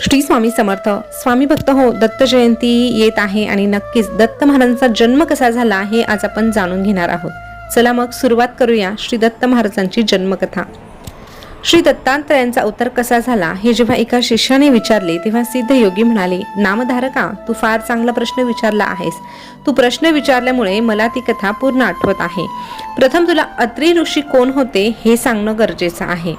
श्री स्वामी समर्थ. स्वामी भक्त हो दत्त जयंती येत आहे आणि नक्कीच दत्त महाराजांचा जन्म कसा झाला हे आज आपण जाणून घेणार आहोत. चला मग सुरुवात करूया श्री दत्त महाराजांची जन्मकथा. श्री दत्तात्रयांचा उत्तर कसा झाला हे जेव्हा एका शिष्याने विचारले तेव्हा सिद्ध योगी म्हणाले नामधारका तू फार चांगला प्रश्न विचारला आहेस. तू प्रश्न विचारल्यामुळे मला ती कथा पूर्ण आठवत आहे. प्रथम तुला अत्री ऋषी कोण होते हे सांगणं गरजेचं आहे.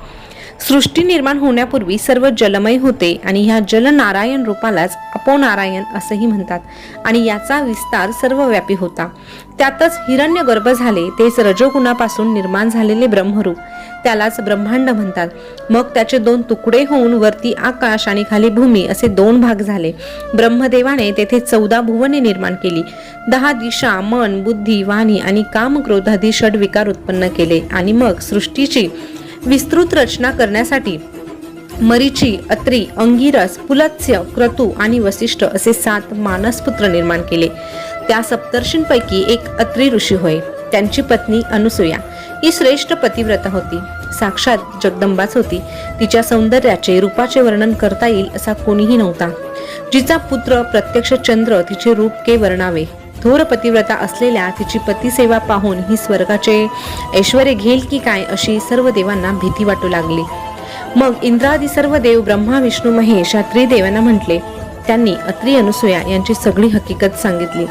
सृष्टी निर्माण होण्यापूर्वी सर्व जलमय होते आणि ह्या जलनारायण रूपालाच अपोनारायण असंही म्हणतात. आणि याचा विस्तार सर्वव्यापी होता. त्यातच हिरण्यगर्भ झाले तेच रजोगुणापासून निर्माण झालेले ब्रह्मरूप. त्यालाच ब्रह्मांड म्हणतात. मग त्याचे दोन तुकडे होऊन वरती आकाश आणि खाली भूमी असे दोन भाग झाले. ब्रह्मदेवाने तेथे चौदा भुवने निर्माण केली. दहा दिशा मन बुद्धी वाणी आणि काम क्रोधादी षड विकार उत्पन्न केले आणि मग सृष्टीची विस्तृत रचना करण्यासाठी मरीची अत्री अंगिरस पुलत्स्य क्रतू आणि वसिष्ठ असे सात मानसपुत्र निर्माण केले. त्या सप्तर्षींपैकी एक अत्री ऋषी होय. त्यांची पत्नी अनुसूया ही श्रेष्ठ पतिव्रता होती. साक्षात जगदंबाच होती. तिच्या सौंदर्याचे रूपाचे वर्णन करता येईल असा कोणीही नव्हता. जिचा पुत्र प्रत्यक्ष चंद्र तिचे रूप के वर्णावे. थोर पतिव्रता असलेल्या तिची पतिसेवा पाहून ही स्वर्गाचे ऐश्वर घेईल की काय अशी सर्व देवांना भीती वाटू लागली. मग इंद्रादी सर्व देव ब्रह्मा विष्णू महेश या त्रिदेवांना म्हटले त्यांनी अत्री अनुसूया यांची सगळी हकीकत सांगितली.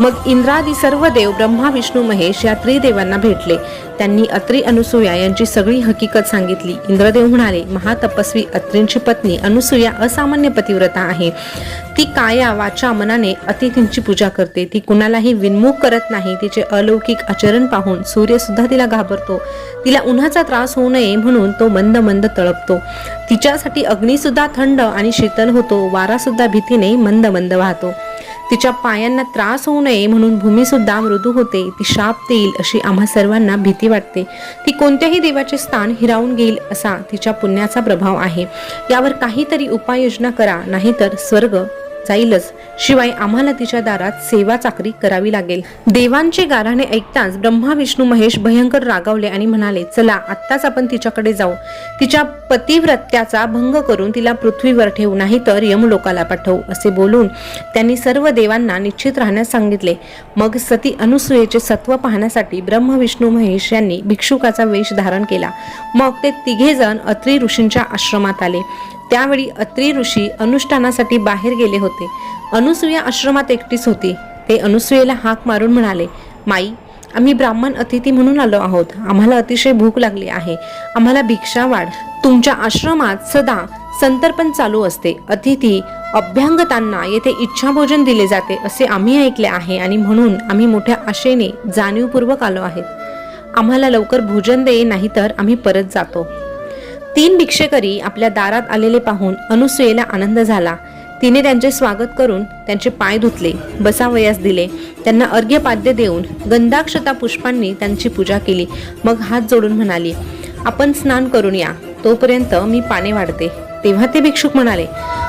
मग इंद्रादी सर्व देव ब्रह्मा विष्णू महेश या त्रिदेवांना भेटले. त्यांनी अत्री अनुसूया यांची सगळी हकीकत सांगितली. इंद्रदेव म्हणाले महातपस्वी अत्रींची पत्नी अनुसूया असामान्य पतिव्रता आहे. ती काया वाचा मनाने अतिथींची पूजा करते. ती कुणालाही विनमुख करत नाही. तिचे अलौकिक आचरण पाहून सूर्य सुद्धा तिला घाबरतो. तिला उन्हाचा त्रास होऊ नये म्हणून तो मंद मंद तळपतो. तिच्यासाठी अग्नी सुद्धा थंड आणि शीतल होतो. वारा सुद्धा भीतीने मंद मंद वाहतो. तिच्या पायांना त्रास होऊ नये म्हणून भूमी सुद्धा मृदू होते. ती शाप देईल अशी आम्हा सर्वांना भीती वाटते. ती कोणत्याही देवाचे स्थान हिरावून घेईल असा तिच्या पुण्याचा प्रभाव आहे. यावर काहीतरी उपाययोजना करा नाहीतर स्वर्ग जाईलच. शिवाय आम्हाला तिच्या दारात सेवा चाकरी करावी लागेल. देवांचे गाराणे ऐकताच ब्रह्मा विष्णू महेश भयंकर रागावले आणि म्हणाले चला आत्ताच आपण तिच्याकडे जाऊ. तिच्या पतिव्रत्याचा भंग करून तिला पृथ्वीवर ठेवू नाही तर यमलोकाला पाठवू असे बोलून त्यांनी सर्व देवांना निश्चित राहण्यास सांगितले. मग सती अनुसूयेचे सत्व पाहण्यासाठी ब्रह्म विष्णू महेश यांनी भिक्षुकाचा वेश धारण केला. मग ते तिघे जण अत्री ऋषींच्या आश्रमात आले. त्यावेळी अत्री ऋषी अनुष्ठानासाठी बाहेर गेले होते. अनुसूया आश्रमात एकटीच होती. ते अनुसूयेला हाक मारून म्हणाले माई आम्ही ब्राह्मण अतिथी म्हणून आलो आहोत. आम्हाला अतिशय भूक लागली आहे. आम्हाला भिक्षा वाढ. तुमच्या आश्रमात सदा संतर्पण चालू असते. अतिथी अभ्यंगतांना येथे इच्छाभोजन दिले जाते असे आम्ही ऐकले आहे आणि म्हणून आम्ही मोठ्या आशेने जाणीवपूर्वक आलो आहेत. आम्हाला लवकर भोजन दे नाही तर आम्ही परत जातो. तीन भिक्षेकरी आपल्या दारात आलेले पाहून अनुसूयेला आनंद झाला. तिने त्यांचे स्वागत करून त्यांचे पाय धुतले बसावयास दिले. त्यांना अर्घ्यपाद्य देऊन गंधाक्षता पुष्पांनी त्यांची पूजा केली. मग हात जोडून म्हणाली आपण स्नान करून या तोपर्यंत मी पाने वाढते. तेव्हा ते भिक्षुक म्हणाले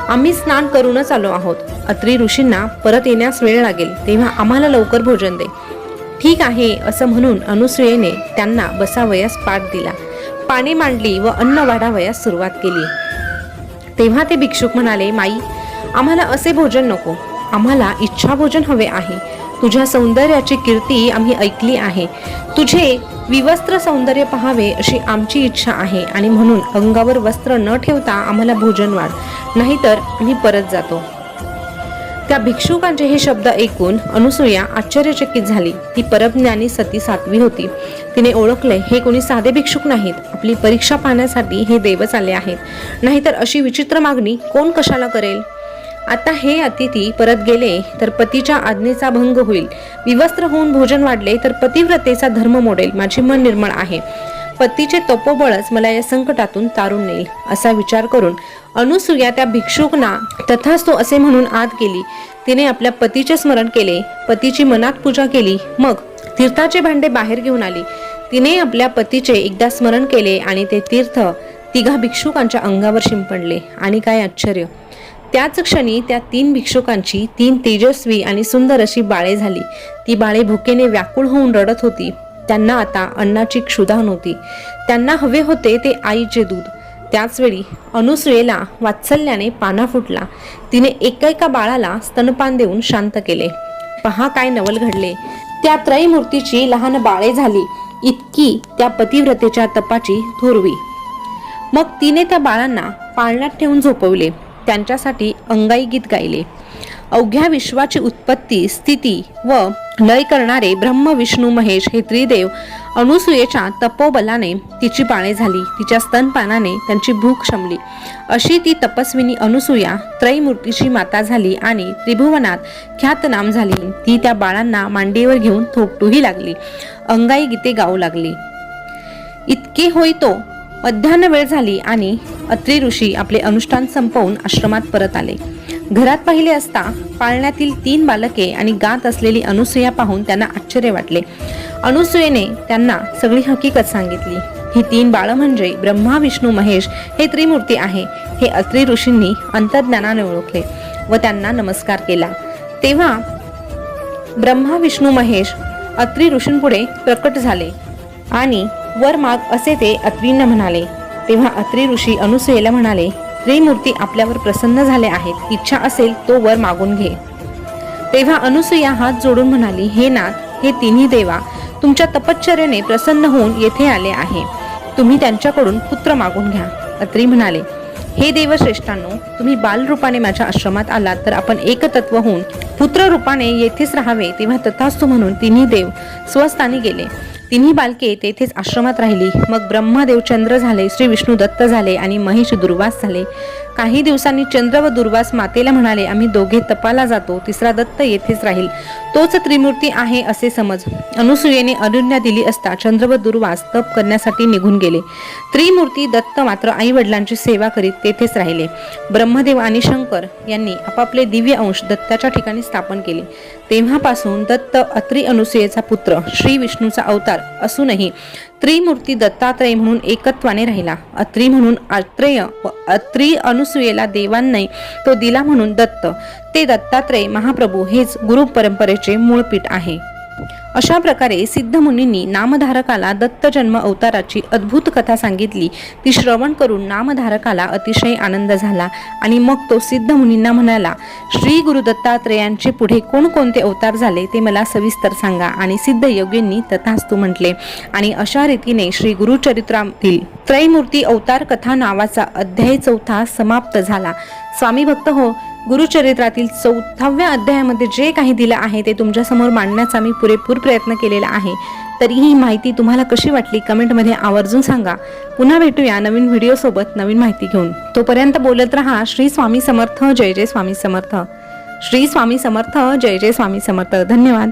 आम्ही स्नान करूनच आलो आहोत. अत्री ऋषींना परत येण्यास वेळ लागेल. तेव्हा आम्हाला लवकर भोजन दे. ठीक आहे असं म्हणून अनुसूयेने त्यांना बसावयास पाठ दिला. पाने मांडली व अन्न वाढावयास सुरुवात केली. तेव्हा ते भिक्षुक म्हणाले माई आम्हाला असे भोजन नको. आम्हाला इच्छा भोजन हवे आहे. तुझ्या सौंदर्याची कीर्ती आम्ही ऐकली आहे. तुझे विवस्त्र सौंदर्य पहावे अशी आमची इच्छा आहे आणि म्हणून अंगावर वस्त्र न ठेवता आम्हाला भोजन वाढ. नाहीतर आम्ही परत जातो. त्या भिक्षुकांचे हे शब्द ऐकून अनुसूया आश्चर्यचकित झाली. ती परमज्ञानी सती सातवी होती. तिने ओळखले हे कोणी साधे भिक्षुक नाहीत. आपली परीक्षा पाहण्यासाठी हे देवच आले आहेत. नाहीतर अशी विचित्र मागणी कोण कशाला करेल? आता हे अतिथी परत गेले तर पतीच्या आज्ञेचा भंग होईल. विवस्त्र होऊन भोजन वाढले तर पतिव्रतेचा धर्म मोडेल. माझे मन निर्मळ आहे. पतीचे तपोबळच मला या संकटातून तारून नेईल असा विचार करून अनुसूया त्या भिक्षुकना तथास्तु असे म्हणून आत गेली. तिने आपल्या पतीचे स्मरण केले. पतीची मनात पूजा केली. मग तीर्थाचे भांडे बाहेर घेऊन आली. तिने आपल्या पतीचे एकदा स्मरण केले आणि ते तीर्थ तिघा भिक्षुकांच्या अंगावर शिंपडले. आणि काय आश्चर्य! त्याच क्षणी त्या तीन भिक्षुकांची तीन तेजस्वी आणि सुंदर अशी बाळे झाली. ती बाळे भुकेने व्याकुळ होऊन रडत होती. त्यांना आता अन्नाची क्षुधा नव्हती. त्यांना हवे होते ते आईचे दूध. त्याचवेळी अनुसुयेला वात्सल्याने पाना फुटला. तिने एका एका बाळाला स्तनपान देऊन शांत केले. पहा काय नवल घडले. त्या त्रयमूर्तीची लहान बाळे झाली. इतकी त्या पतिव्रतेच्या तपाची थोरवी. मग तिने त्या बाळांना पाळण्यात ठेवून झोपवले. त्यांच्यासाठी अंगाई गीत गायले. अवघ्या विश्वाची उत्पत्ती स्थिती व लय करणारे ब्रह्म विष्णू महेश हे त्रिदेव अनुसूयेच्या तपोबलाने तिची बाळे झाली. तिच्या स्तनपानाने त्यांची भूक शमली. अशी ती तपस्विनी अनुसूया त्रैमूर्तीची माता झाली आणि त्रिभुवनात ख्यातनाम झाली. ती त्या बाळांना मांडीवर घेऊन थोपटूही लागली. अंगाई गीते गाऊ लागली. इतके होई तो मध्यान्ह वेळ झाली आणि अत्री ऋषी आपले अनुष्ठान संपवून आश्रमात परत आले. घरात पाहिले असता पाळण्यातील तीन बालके आणि गात असलेली अनुसूया पाहून त्यांना आश्चर्य वाटले. अनुसूयेने त्यांना सगळी हकीकत सांगितली. ही तीन बाळ म्हणजे ब्रह्मा विष्णू महेश हे त्रिमूर्ती आहे. हे अत्री ऋषींनी अंतर्ज्ञानाने ओळखले व त्यांना नमस्कार केला. तेव्हा ब्रह्मा विष्णू महेश अत्री ऋषींपुढे प्रकट झाले आणि वर माग असे ते अत्रींना म्हणाले. तेव्हा अत्री ऋषी अनुसूयेला म्हणाले त्रिमूर्ती आपल्यावर प्रसन्न झाले आहेत. इच्छा असेल तो वर मागून घे. तेव्हा अनुसूया हात जोडून म्हणाली हे नाथ हे तिन्ही देवा तुमच्या तपश्चर्याने प्रसन्न होऊन येथे आले आहे. तुम्ही त्यांच्याकडून पुत्र मागून घ्या. अत्री म्हणाले हे देवश्रेष्ठांनो तुम्ही बालरूपाने माझ्या आश्रमात आलात तर आपण एकतत्व होऊन पुत्र रूपाने येथेच राहावे तेव्हा तथास्तु म्हणून तिन्ही देव स्वस्थानी गेले. तिन्ही बालके तेथेच आश्रमात राहिली. मग ब्रह्मदेव चंद्र झाले श्री विष्णू दत्त झाले आणि महेश दुर्वास झाले. काही दिवसांनी चंद्र व दुर्वास मातेला म्हणाले आम्ही दोघे तपाला जातो तिसरा दत्त येथेच राहील. तोच त्रिमूर्ती आहे असे समज. अनुसूयेने अनुज्ञा दिली असता चंद्र व दुर्वास तप करण्यासाठी निघून गेले. त्रिमूर्ती दत्त मात्र आई वडिलांची सेवा करीत तेथेच राहिले. ब्रह्मदेव आणि शंकर यांनी आपापले दिव्य अंश दत्ताच्या ठिकाणी स्थापन केले. तेव्हापासून दत्त अत्रि अनुसूयेचा पुत्र श्री विष्णूचा अवतार असूनही त्रिमूर्ती दत्तात्रय म्हणून एकत्वाने राहिला. अत्री म्हणून अत्रेय व अत्री अनुसूयेला देवांनी तो दिला म्हणून दत्त. ते दत्तात्रय महाप्रभू हेच गुरु परंपरेचे मूळ पीठ आहे. अशा प्रकारे सिद्धमुनींनी नामधारकाला दत्त जन्म अवताराची अद्भुत कथा सांगितली. ती श्रवण करून नामधारकाला अतिशय आनंद झाला आणि मग तो सिद्धमुनींना म्हणाला श्री गुरु दत्तात्रेयांचे पुढे कोणकोणते अवतार झाले ते मला सविस्तर सांगा आणि सिद्ध योगींनी तथास्तु म्हटले. आणि अशा रीतीने श्री गुरुचरित्रातील त्रैमूर्ती अवतार कथा नावाचा अध्याय चौथा समाप्त झाला. स्वामी भक्त हो गुरुचरित्रातील चौथाव्या अध्यायामध्ये जे काही दिलं आहे ते तुमच्यासमोर मांडण्याचा मी पुरेपूर प्रयत्न केलेला आहे. तरी ही माहिती तुम्हाला कशी वाटली कमेंटमध्ये आवर्जून सांगा. पुन्हा भेटूया नवीन व्हिडिओसोबत नवीन माहिती घेऊन. तोपर्यंत बोलत राहा श्री स्वामी समर्थ जय जय स्वामी समर्थ. श्री स्वामी समर्थ जय जय स्वामी समर्थ. धन्यवाद.